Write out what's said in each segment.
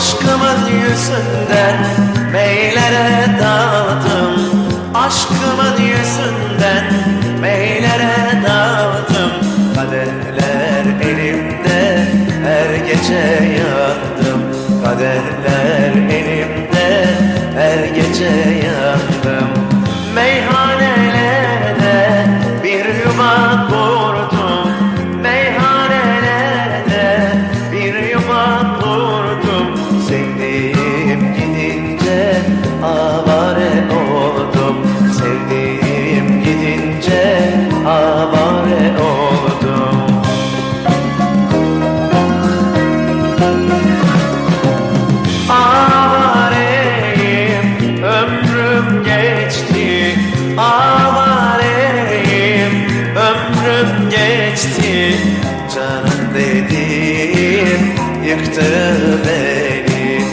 Aşkımın yüzünden meylere daldım Aşkımın yüzünden meylere daldım Kaderler elimde her gece yandım. Kaderler elimde her gece yandım Dediğim yıktı beni.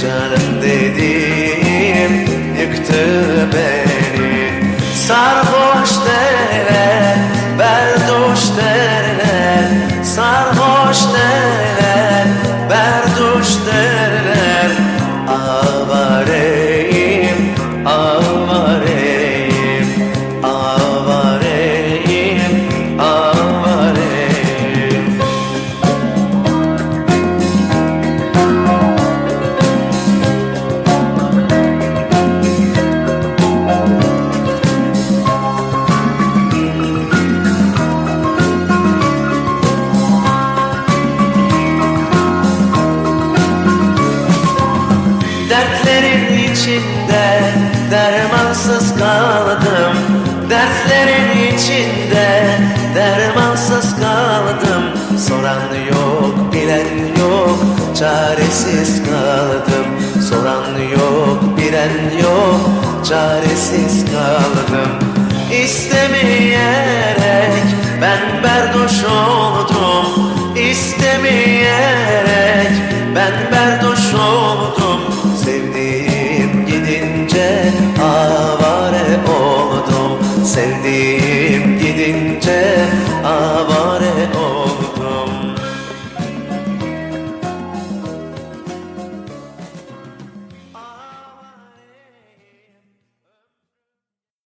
Canım dediğim yıktı beni. Sarhoş derler, berduş derler Sarhoş derler, berduş derler içinde dermansız kaldım. Dertlerin içinde dermansız kaldım. Soran yok, bilen yok, çaresiz kaldım. Soran yok, bilen yok, çaresiz kaldım. İstemeyerek ben berduş oldum. İstemeyerek love.